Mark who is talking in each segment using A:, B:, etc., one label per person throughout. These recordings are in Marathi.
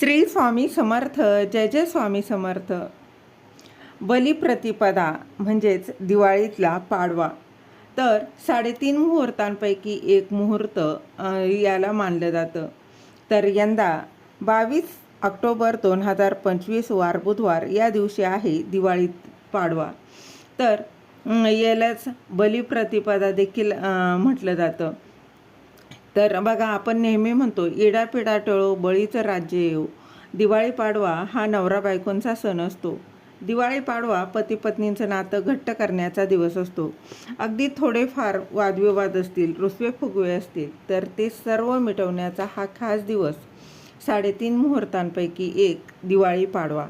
A: श्री स्वामी समर्थ जय जय स्वामी समर्थ. बलिप्रतिपदा म्हणजेच दिवाळीतला पाडवा. तर साडेतीन मुहूर्तांपैकी एक मुहूर्त याला मानलं जातं. तर यंदा बावीस ऑक्टोबर दोन हजार पंचवीस वार बुधवार या दिवशी आहे दिवाळीत पाडवा. तर यालाच बलिप्रतिपदा देखील म्हटलं जातं. तर बघा आपण नेहमी म्हणतो इडापिडा टळो बळीचं राज्य येऊ दिवाळी पाडवा हा नवरा बायकोंचा सण असतो. दिवाळी पाडवा पती पत्नींचं नातं घट्ट करण्याचा दिवस असतो. अगदी थोडेफार वादविवाद असतील रुसवे फुगवे असतील तर ते सर्व मिटवण्याचा हा खास दिवस साडेतीन मुहूर्तांपैकी एक दिवाळी पाडवा.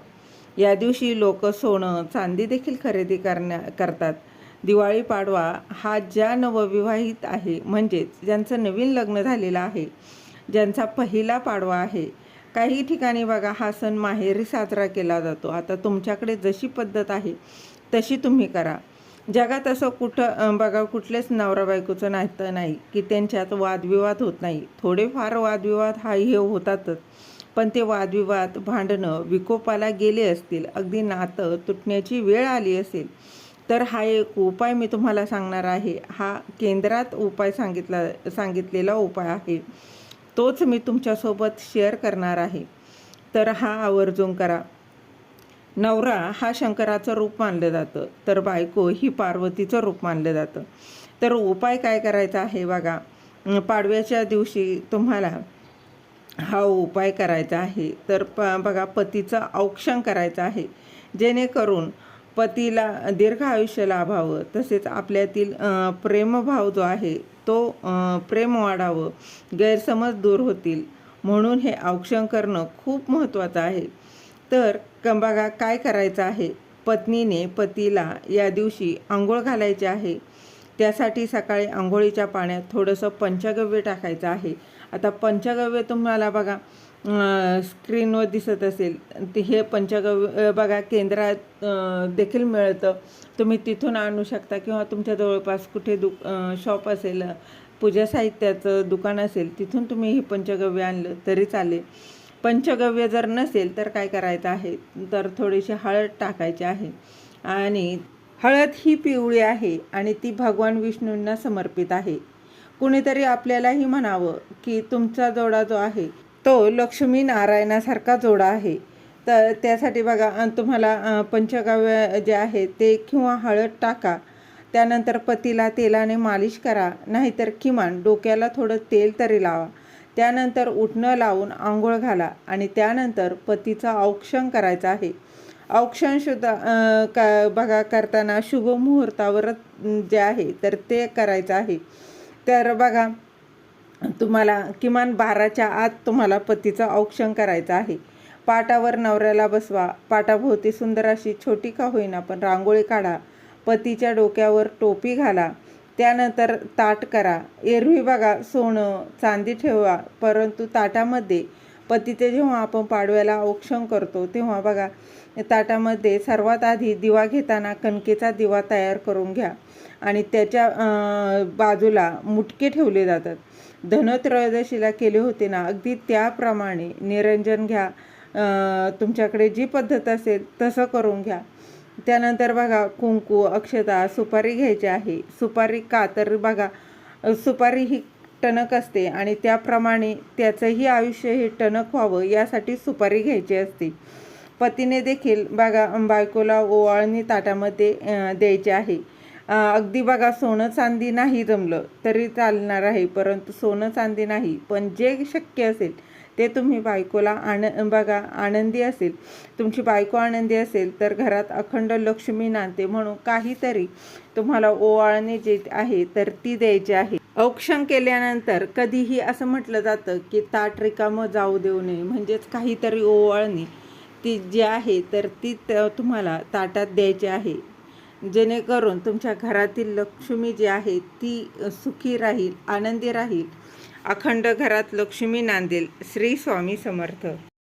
A: या दिवशी लोक सोनं चांदी देखील खरेदी करण्या करतात. दिवाळी पाडवा हा ज्या नवविवाहित आहे म्हणजेच ज्यांचं नवीन लग्न झालेलं आहे ज्यांचा पहिला पाडवा आहे काही ठिकाणी बघा हा सण माहेरी साजरा केला जातो. आता तुमच्याकडे जशी पद्धत आहे तशी तुम्ही करा. जगात असं कुठं बघा कुठलेच नवरा बायकोचं नातं नाही की त्यांच्यात वादविवाद होत नाही. थोडेफार वादविवाद हा हे होतातच. पण ते वादविवाद भांडणं विकोपाला गेले असतील अगदी नातं तुटण्याची वेळ आली असेल तर हा एक उपाय मी तुम्हाला सांगणार आहे. हा केंद्रात उपाय सांगितला सांगितलेला उपाय आहे. तोच मी तुमच्यासोबत शेअर करणार आहे. तर हा आवर्जून करा. नवरा हा शंकराचं रूप मानलं जातं. तर बायको ही पार्वतीचं रूप मानलं जातं. तर उपाय काय करायचा आहे बघा. पाडव्याच्या दिवशी तुम्हाला हा उपाय करायचा आहे. तर प बघा पतीचं औक्षण करायचं आहे. जेणेकरून पतीला दीर्घ आयुष्य लाभावं तसेच आपल्यातील प्रेमभाव जो आहे तो प्रेम वाढावं गैरसमज दूर होतील म्हणून हे औक्षण करणं खूप महत्त्वाचं आहे. तर कंबागा काय करायचं आहे? पत्नीने पतीला या दिवशी आंघोळ घालायची आहे. त्यासाठी सकाळी आंघोळीच्या पाण्यात थोडंसं पंचगव्य टाकायचं आहे. आता पंचगव्य तुम्हाला बघा स्क्रीनवर दिसत असेल. ते हे पंचगव्य बघा केंद्रात देखील मिळतं. तुम्ही तिथून आणू शकता किंवा तुमच्या जवळपास कुठे दु शॉप असेल पूजा साहित्याचं दुकान असेल तिथून तुम्ही हे पंचगव्य आणलं तरी चालेल. पंचगव्य जर नसेल तर काय करायचं आहे? तर थोडीशी हळद टाकायची आहे. आणि हळद ही पिवळी आहे आणि ती भगवान विष्णूंना समर्पित आहे. कुणीतरी आपल्यालाही म्हणावं की तुमचा जोडा जो आहे तो लक्ष्मी नारायणासारखा जोडा आहे. तर त्यासाठी बघा तुम्हाला पंचगाव्य पंचगव्य जे आहे ते किंवा हळद टाका. त्यानंतर पतीला तेलाने मालिश करा. नाहीतर किमान डोक्याला थोडं तेल तरी लावा. त्यानंतर उठणं लावून आंघोळ घाला आणि त्यानंतर पतीचं औक्षण करायचं आहे. औक्षण सुद्धा का बघा करताना शुभ मुहूर्तावरच जे आहे तर ते करायचं आहे. तर बघा तुम्हाला किमान बाराच्या आत तुम्हाला पतीचं औक्षण करायचं आहे. पाटावर नवऱ्याला बसवा. पाटाभोवती सुंदर अशी छोटी का होईना पण रांगोळी काढा. पतीच्या डोक्यावर टोपी घाला. त्यानंतर ताट करा. एरवी बघा सोनं चांदी ठेवा. परंतु ताटामध्ये पतीचे जेव्हा आपण पाडव्याला औक्षण करतो तेव्हा बघा ताटामध्ये सर्वात आधी दिवा घेताना कणकेचा दिवा तयार करून घ्या. आणि त्याच्या बाजूला मुटके ठेवले जातात. धनत्रयोदशीला केले होते ना अगदी त्याप्रमाणे निरंजन घ्या. तुमच्याकडे जी पद्धत असेल तसं करून घ्या. त्यानंतर बघा कुंकू अक्षता सुपारी घ्यायची आहे. सुपारी का तर बघा सुपारी ही टणक असते आणि त्याप्रमाणे त्याचंही आयुष्य हे टणक व्हावं यासाठी सुपारी घ्यायची असते. पतीने देखील बागा बायकोला ओवाळणी ताटामध्ये द्यायचे द्यायची आहे. अगदी बघा सोनं चांदी नाही जमलं तरी चालणार आहे परंतु सोनं चांदी नाही. पण जे शक्य असेल ते तुम्ही बायकोला आण बघा आनंदी असेल. तुमची बायको आनंदी असेल तर घरात अखंड लक्ष्मी नांदते म्हणून काहीतरी तुम्हाला ओवाळणी जे आहे तर ती द्यायची आहे. औक्षण केल्यानंतर कधीही असं म्हटलं जातं की ताट रिकामं जाऊ देऊ नये म्हणजेच काहीतरी ओवाळणी. ती जी आहे तर ती तुम्हाला ताटात द्यायची आहे. जेणेकरून तुमच्या घरातील लक्ष्मी जी आहे ती सुखी राहील आनंदी राहील. अखंड घरात लक्ष्मी नांदेल. श्री स्वामी समर्थ.